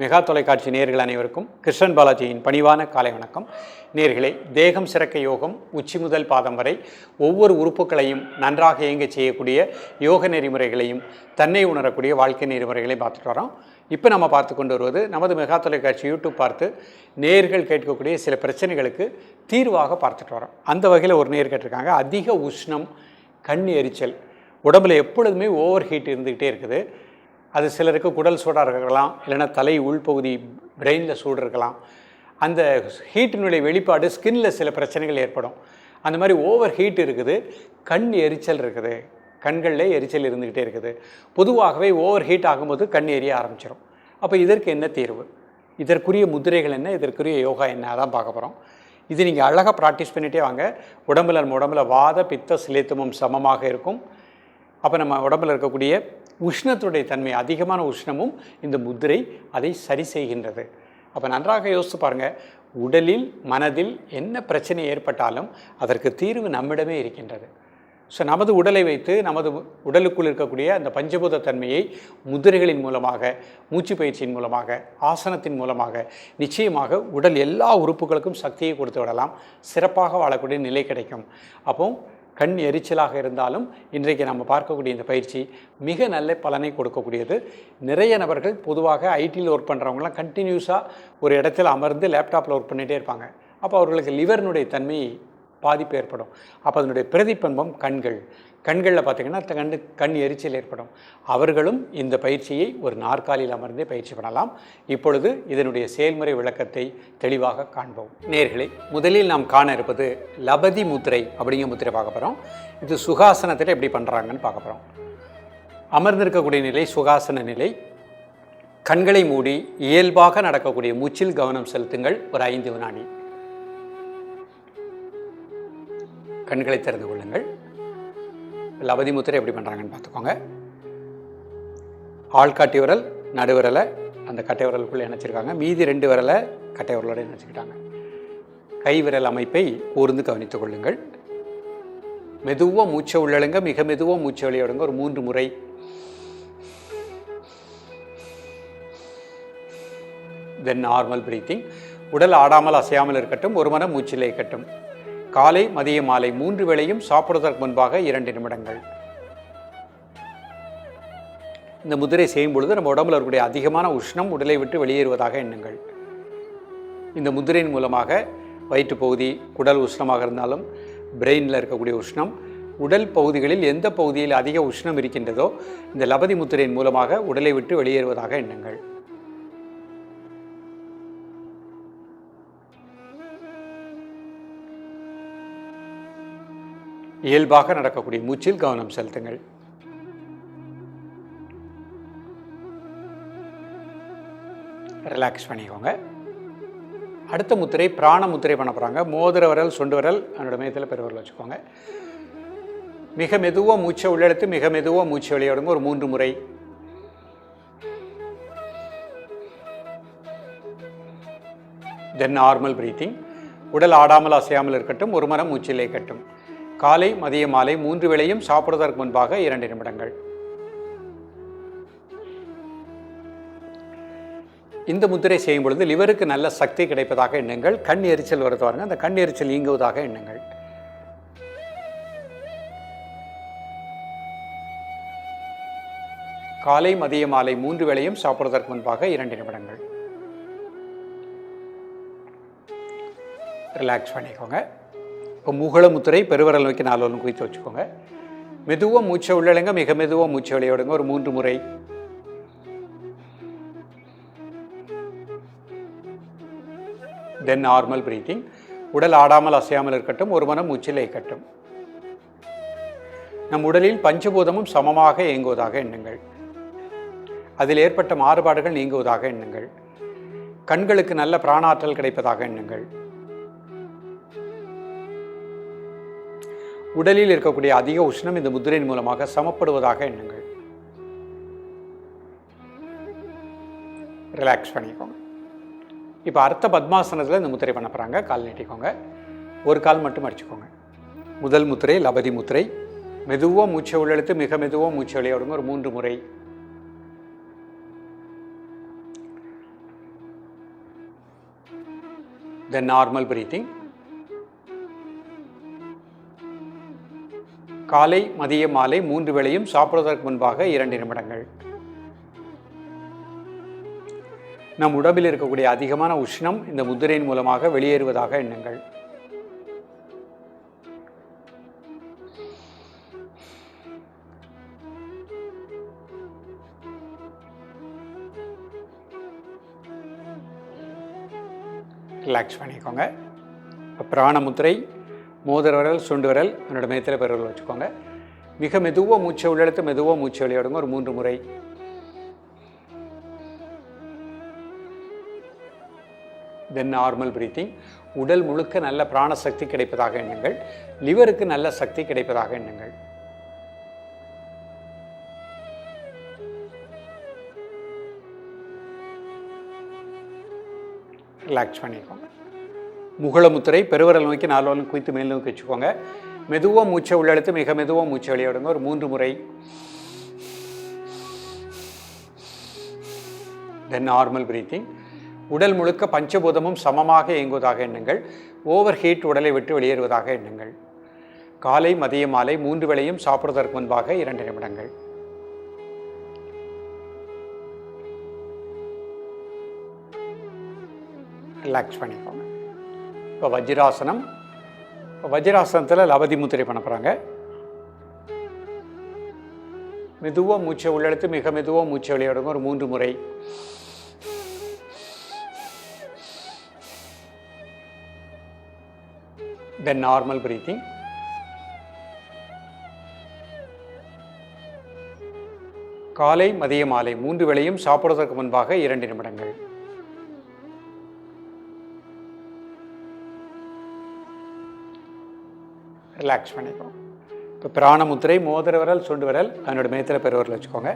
Mega தொலைக்காட்சி நேர்கள் அனைவருக்கும் கிருஷ்ணன் பாலாஜியின் பணிவான காலை வணக்கம். நேர்களே தேகம் சிறக்க யோகம் உச்சி முதல் பாதம் வரை ஒவ்வொரு உறுப்புகளையும் நன்றாக இயங்கச் செய்யக்கூடிய யோக நெறிமுறைகளையும் தன்னை உணரக்கூடிய வாழ்க்கை நெறிமுறைகளையும் பார்த்துட்டு வரோம். இப்போ நம்ம பார்த்து கொண்டு வருவது நமது மெகா தொலைக்காட்சி யூடியூப் பார்த்து நேர்கள் கேட்கக்கூடிய சில பிரச்சனைகளுக்கு தீர்வாக பார்த்துட்டு வரோம். அந்த வகையில் ஒரு நேர் கேட்டிருக்காங்க. அதிக உஷ்ணம் கண் எரிச்சல் உடம்புல எப்பொழுதுமே ஓவர் ஹீட் இருந்துக்கிட்டே இருக்குது. அது சிலருக்கு குடல் சூடாக இருக்கலாம் இல்லைன்னா தலை உள்பகுதி பிரெயினில் சூடு இருக்கலாம். அந்த ஹீட்டினுடைய வெளிப்பாடு ஸ்கின்ல சில பிரச்சனைகள் ஏற்படும். அந்த மாதிரி ஓவர் ஹீட் இருக்குது கண் எரிச்சல் இருக்குது கண்களில் எரிச்சல் இருந்துக்கிட்டே இருக்குது. பொதுவாகவே ஓவர் ஹீட் ஆகும்போது கண் எரிய ஆரம்பிச்சிடும் அப்போ இதற்கு என்ன தீர்வு? இதற்குரிய முதிரைகள் என்ன? இதற்குரிய யோகா என்ன? அதான் பார்க்க போகிறோம் இது நீங்கள் அழகாக ப்ராக்டிஸ் பண்ணிகிட்டே வாங்க. உடம்புல நம்ம உடம்புல வாத பித்த சிலேத்துமம் சமமாக இருக்கும். அப்போ நம்ம உடம்புல இருக்கக்கூடிய உஷ்ணத்துடைய தன்மை அதிகமான உஷ்ணமும் இந்த முதிரை அதை சரி செய்கின்றது. அப்போ நன்றாக யோசித்து பாருங்கள் உடலில் மனதில் என்ன பிரச்சனை ஏற்பட்டாலும் அதற்கு தீர்வு நம்மிடமே இருக்கின்றது. ஸோ நமது உடலை வைத்து நமது உடலுக்குள் இருக்கக்கூடிய அந்த பஞ்சபூத தன்மையை முதிரைகளின் மூலமாக மூச்சு பயிற்சியின் மூலமாக ஆசனத்தின் மூலமாக நிச்சயமாக உடல் எல்லா உறுப்புகளுக்கும் சக்தியை கொடுத்து விடலாம். சிறப்பாக வாழக்கூடிய நிலை கிடைக்கும். அப்போ கண் எரிச்சலாக இருந்தாலும் இன்றைக்கு நம்ம பார்க்கக்கூடிய இந்த பயிற்சி மிக நல்ல பலனை கொடுக்கக்கூடியது. நிறைய நபர்கள் பொதுவாக ஐடியில் ஒர்க் பண்ணுறவங்களாம் கண்டினியூஸாக ஒரு இடத்துல அமர்ந்து லேப்டாப்பில் ஒர்க் பண்ணிகிட்டே இருப்பாங்க. அப்போ அவர்களுக்கு லிவர்னுடைய தன்மை பாதிப்பு ஏற்படும். அப்போ அதனுடைய பிரதிபன்பம் கண்கள். கண்களில் பார்த்தீங்கன்னா கண் கண் எரிச்சல் ஏற்படும். அவர்களும் இந்த பயிற்சியை ஒரு நாற்காலியில் அமர்ந்தே பயிற்சி பண்ணலாம். இப்பொழுது இதனுடைய செயல்முறை விளக்கத்தை தெளிவாக காண்போம். நேர்களை முதலில் நாம் காண இருப்பது லபதி முத்திரை அப்படிங்கிற முத்திரை பார்க்க போகிறோம் இது சுகாசனத்தில் எப்படி பண்ணுறாங்கன்னு பார்க்க போகிறோம் அமர்ந்திருக்கக்கூடிய நிலை சுகாசன நிலை. கண்களை மூடி இயல்பாக நடக்கக்கூடிய மூச்சில் கவனம் செலுத்துங்கள். ஒரு ஐந்து வினாடி. கண்களை திறந்து கொள்ளுங்கள். லபதி முத்திரை எப்படி பண்ணுறாங்கன்னு பார்த்துக்கோங்க. ஆள்காட்டி விரல் நடுவிரலை அந்த கட்டை விரலுக்குள்ளே இணைச்சிருக்காங்க. மீதி ரெண்டு விரலை கட்டை விரலோடு இணைச்சிக்கிட்டாங்க. கை விரல் அமைப்பை கூர்ந்து கவனித்துக் கொள்ளுங்கள். மெதுவாக மூச்சை உள்ளழுங்க மிக மெதுவாக மூச்சை வெளியிடுங்க. ஒரு மூன்று முறை. தென் நார்மல் பிரீத்திங் உடல் ஆடாமல் அசையாமல் இருக்கட்டும் ஒரு மனம் மூச்சிலே இருக்கட்டும் காலை மதிய மாலை மூன்று வேளையும் சாப்பிடுவதற்கு முன்பாக இரண்டு நிமிடங்கள். இந்த முதிரை செய்யும் பொழுது நம்ம உடம்புல இருக்கக்கூடிய அதிகமான உஷ்ணம் உடலை விட்டு வெளியேறுவதாக எண்ணுங்கள். இந்த முதிரையின் மூலமாக வயிற்று பகுதி குடல் உஷ்ணமாக இருந்தாலும் பிரெயினில் இருக்கக்கூடிய உஷ்ணம் உடல் பகுதிகளில் எந்த பகுதியில் அதிக உஷ்ணம் இருக்கின்றதோ இந்த லபதி முத்திரையின் மூலமாக உடலை விட்டு வெளியேறுவதாக எண்ணுங்கள். இயல்பாக நடக்கக்கூடிய மூச்சில் கவனம் செலுத்துங்கள். ரிலாக்ஸ் பண்ணிக்கோங்க. அடுத்த முத்திரை பிராண முத்திரை பண்ண போகிறாங்க மோதிர விரல் சுண்டு விரல் அதனோட மையத்தில் பெருவரல் வச்சுக்கோங்க. மிக மெதுவாக மூச்சை உள்ளெடுத்து மிக மெதுவாக மூச்சை வெளியிடுங்க ஒரு மூன்று முறை. தென் நார்மல் பிரீத்திங் உடல் ஆடாமல் அசையாமல் இருக்கட்டும். ஒரு மரம் மூச்சிலே கட்டும் காலை மதிய மாலை மூன்று வேளையும் சாப்பிடுவதற்கு முன்பாக இரண்டு நிமிடங்கள். இந்த முத்திரை செய்யும் பொழுது லிவருக்கு நல்ல சக்தி கிடைப்பதாக எண்ணுங்கள். கண் எரிச்சல் வருது பாருங்க அந்த கண் எரிச்சல் நீங்குவதாக எண்ணுங்கள். காலை மதிய மாலை மூன்று வேளையும் சாப்பிடுவதற்கு முன்பாக இரண்டு நிமிடங்கள். ரிலாக்ஸ் பண்ணிக்கோங்க. இப்போ முகுளமுத்துரை பெருவரல் நோக்கி நாலு ஒன்று குறித்து வச்சுக்கோங்க. மெதுவாக மூச்சை உள்ளழுங்க மிக மெதுவாக மூச்சை விளையாடுங்க. ஒரு மூன்று முறை. தென் நார்மல் பிரீத்திங் உடல் ஆடாமல் அசையாமல் இருக்கட்டும் ஒரு மனம் மூச்சில் இயக்கட்டும். நம் உடலில் பஞ்சபூதமும் சமமாக இயங்குவதாக எண்ணுங்கள். அதில் ஏற்பட்ட மாறுபாடுகள் நீங்குவதாக எண்ணுங்கள். கண்களுக்கு நல்ல பிராணாற்றல் கிடைப்பதாக எண்ணுங்கள். உடலில் இருக்கக்கூடிய அதிக உஷ்ணம் இந்த முத்திரையின் மூலமாக சமப்படுவதாக எண்ணுங்கள். ரிலாக்ஸ் பண்ணிக்கோங்க. இப்போ அர்த்த பத்மாசனத்தில் இந்த முத்திரை பண்ண போகிறாங்க கால் நீட்டிக்கோங்க. ஒரு கால் மட்டும் அடிச்சுக்கோங்க. முதல் முத்திரை லபதி முத்திரை. மெதுவாக மூச்சை உள்ளெழுத்து மிக மெதுவாக மூச்சை வெளியே விடுங்க ஒரு மூன்று முறை. தென் நார்மல் பிரீத்திங் காலை மதிய மாலை மூன்று வேளையும் சாப்பிடுவதற்கு முன்பாக இரண்டு நிமிடங்கள். நம் உடம்பில் இருக்கக்கூடிய அதிகமான உஷ்ணம் இந்த முத்திரையின் மூலமாக வெளியேறுவதாக எண்ணுங்கள். ரிலாக்ஸ் பண்ணிக்கோங்க. பிராண முத்திரை மோதிர விரல் சுண்டு விரல் என்னோட மேத்தில் பெருவல் வச்சுக்கோங்க. மிக மெதுவாக மூச்சை உள்ளெடுத்து மெதுவாக மூச்சை வெளியிடுங்க. ஒரு மூன்று முறை. தென் நார்மல் பிரீத்திங் உடல் முழுக்க நல்ல பிராண சக்தி கிடைப்பதாக எண்ணுங்கள். லிவருக்கு நல்ல சக்தி கிடைப்பதாக எண்ணுங்கள். ரிலாக்ஸ் பண்ணிக்கோங்க. முகுளமுத்திரை பெருவரல் நோக்கி நாலு குவித்து மேல் நோக்கி வச்சுக்கோங்க. மெதுவாக மூச்சை உள்ளெடுத்து மிக மெதுவாக மூச்சை வெளியிடுங்க. ஒரு மூன்று முறை. தென் நார்மல் பிரீத்திங் உடல் முழுக்க பஞ்சபூதமும் சமமாக இயங்குவதாக எண்ணுங்கள். ஓவர் ஹீட் உடலை விட்டு வெளியேறுவதாக எண்ணுங்கள். காலை மதிய மாலை மூன்று வேளையும் சாப்பிடுவதற்கு முன்பாக இரண்டு நிமிடங்கள். ரிலாக்ஸ் பண்ணிக்கோ. இப்போ வஜ்ராசனம். இப்போ வஜ்ராசனத்தில் லவதி முத்திரை பண்ண போகிறாங்க மெதுவாக மூச்சை உள்ளெடுத்து மிக மெதுவாக மூச்சை விளையாடுங்க ஒரு மூன்று முறை. தென் நார்மல் பிரீத்திங் காலை மதிய மாலை மூன்று வேளையும் சாப்பிடுவதற்கு முன்பாக இரண்டு நிமிடங்கள். ரிலாக்ஸ் பண்ணிக்கோ. இப்போ பிராணமுத்திரை மோதிர விரல் சுண்டு விரல் அதனோட மேத்தில் பெருவரில் வச்சுக்கோங்க.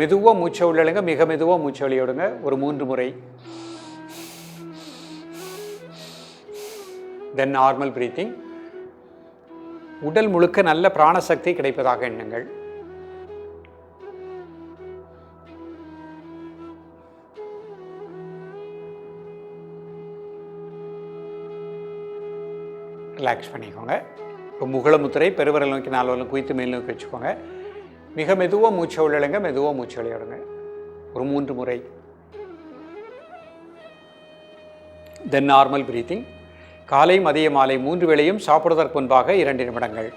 மெதுவாக மூச்சை உள்ளழுங்க மிக மெதுவாக மூச்சை வெளியிடுங்க ஒரு மூன்று முறை. தென் நார்மல் ப்ரீத்திங் உடல் முழுக்க நல்ல பிராணசக்தி கிடைப்பதாக எண்ணுங்கள். ரிலாக்ஸ் பண்ணிக்கோங்க. இப்போ முகலமுத்திரை பெருவரல் நோக்கி நாலு வரலும் குவித்து மேல் நோக்கி வச்சுக்கோங்க. மிக மெதுவாக மூச்சை உள்ளழுங்க மெதுவாக மூச்சை விளையாடுங்க ஒரு மூன்று முறை. தென் நார்மல் பிரீத்திங் காலை மதிய மாலை மூன்று வேளையும் சாப்பிடுவதற்கு முன்பாக இரண்டு நிமிடங்கள்.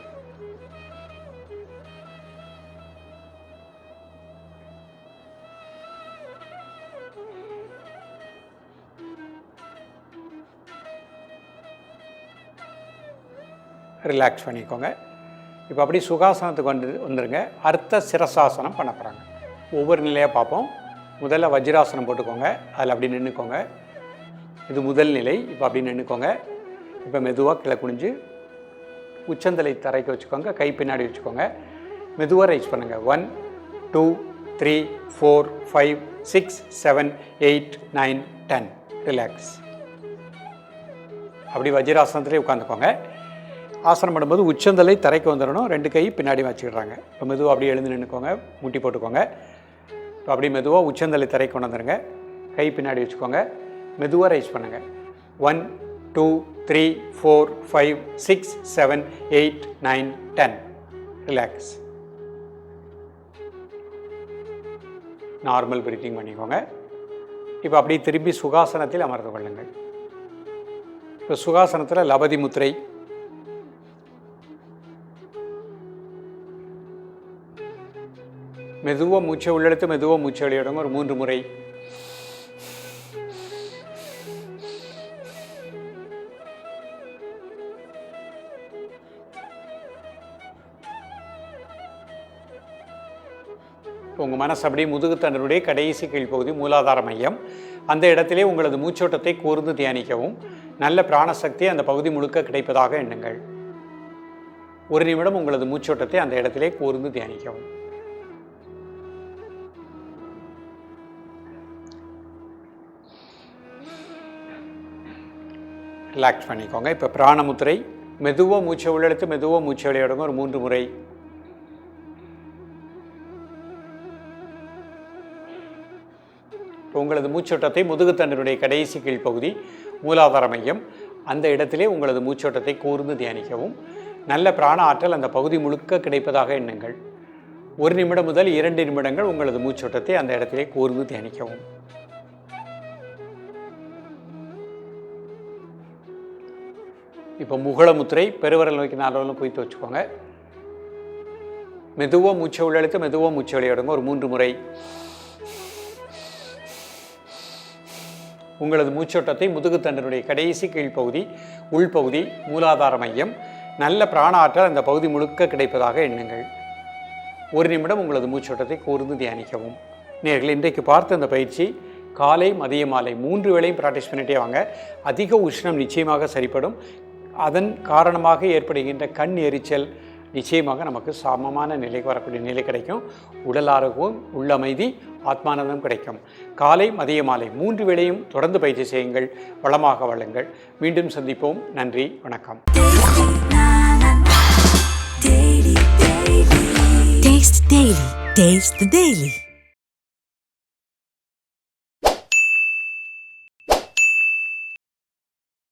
ரிலாக்ஸ் பண்ணிக்கோங்க. இப்போ அப்படி சுகாசனத்துக்கு வந்து வந்துடுங்க அர்த்த சிரசாசனம் பண்ண போகிறாங்க ஒவ்வொரு நிலையாக பார்ப்போம். முதல்ல வஜ்ராசனம் போட்டுக்கோங்க. அதில் அப்படி நின்றுக்கோங்க இது முதல் நிலை. இப்போ அப்படி நின்றுக்கோங்க இப்போ மெதுவாக கீழே குனிஞ்சு உச்சந்தலை தரைக்கு வச்சுக்கோங்க. கை பின்னாடி வச்சுக்கோங்க. மெதுவாக ரைஸ் பண்ணுங்கள் one two three four five six seven eight nine ten relax அப்படி வஜ்ராசனத்துலேயே உட்காந்துக்கோங்க ஆசனம் பண்ணும்போது உச்சந்தலை தரைக்கு வந்துடணும். ரெண்டு கை பின்னாடி வச்சுக்கிறாங்க இப்போ மெதுவாக அப்படியே எழுந்து நின்றுக்கோங்க முட்டி போட்டுக்கோங்க. இப்போ அப்படியே மெதுவாக உச்சந்தலை தரைக்கு கொண்டு வந்துடுங்க கை பின்னாடி வச்சுக்கோங்க. மெதுவாக ரைஸ் பண்ணுங்கள் one two three four five six seven eight nine ten relax normal breathing பண்ணிக்கோங்க. இப்போ அப்படியே திரும்பி சுகாசனத்தில் அமர்ந்து கொள்ளுங்கள். இப்போ சுகாசனத்தில் லபதி முத்திரை மெதுவாக மூச்சை உள்ளெடுத்து மெதுவாக மூச்சை வெளியிடுங்க ஒரு மூன்று முறை. உங்கள் மனசு அப்படியே முதுகுத்தண்டனுடைய கடைசி கீழ்ப்பகுதி மூலாதார மையம். அந்த இடத்திலே உங்களது மூச்சோட்டத்தை கூர்ந்து தியானிக்கவும். நல்ல பிராணசக்தி அந்த பகுதி முழுக்க கிடைப்பதாக எண்ணுங்கள். ஒரு நிமிடம் உங்களது மூச்சோட்டத்தை அந்த இடத்திலே கூர்ந்து தியானிக்கவும். ரிலாக்ஸ் பண்ணிக்கோங்க. இப்போ பிராணமுத்திரை மெதுவாக மூச்சை உள்ளெடுத்து மெதுவாக மூச்சை விளையாடுங்க. ஒரு மூன்று முறை. உங்களது மூச்சோட்டத்தை முதுகுத்தண்டனுடைய கடைசி கீழ்ப்பகுதி மூலாதார மையம். அந்த இடத்திலே உங்களது மூச்சோட்டத்தை கூர்ந்து தியானிக்கவும். நல்ல பிராண ஆற்றல் அந்த பகுதி முழுக்க கிடைப்பதாக எண்ணுங்கள். ஒரு நிமிடம் முதல் இரண்டு நிமிடங்கள் உங்களது மூச்சோட்டத்தை அந்த இடத்திலே கூர்ந்து தியானிக்கவும். இப்போ முகுளமுத்திரை பெருவரல் நோக்கி நாலு போய் வச்சுக்கோங்க. மெதுவாக மூச்சை உள்ளழுத்து மெதுவாக மூச்சை விளையாடுங்க. ஒரு மூன்று முறை. உங்களது மூச்சோட்டத்தை முதுகுத்தண்டனுடைய கடைசி கீழ்ப்பகுதி உள்பகுதி மூலாதார மையம். நல்ல பிராண ஆற்றல் அந்த பகுதி முழுக்க கிடைப்பதாக எண்ணுங்கள். ஒரு நிமிடம் உங்களது மூச்சோட்டத்தை கூர்ந்து தியானிக்கவும். நேர்கள் இன்றைக்கு பார்த்த அந்த பயிற்சி காலை மதிய மாலை மூன்று வேளையும் ப்ராக்டிஸ் பண்ணிட்டே வாங்க. அதிக உஷ்ணம் நிச்சயமாக சரிப்படும். அதன் காரணமாக ஏற்படுகின்ற கண் எரிச்சல் நிச்சயமாக நமக்கு சமமான நிலைக்கு வரக்கூடிய நிலை கிடைக்கும். உடல் ஆரோக்கியம் உள்ளமைதி ஆத்மானந்தம் கிடைக்கும். காலை மதிய மாலை மூன்று வேளையும் தொடர்ந்து பயிற்சி செய்யுங்கள். வளமாக வளங்கள் மீண்டும் சந்திப்போம். நன்றி வணக்கம். Taste Daily. Taste the Daily.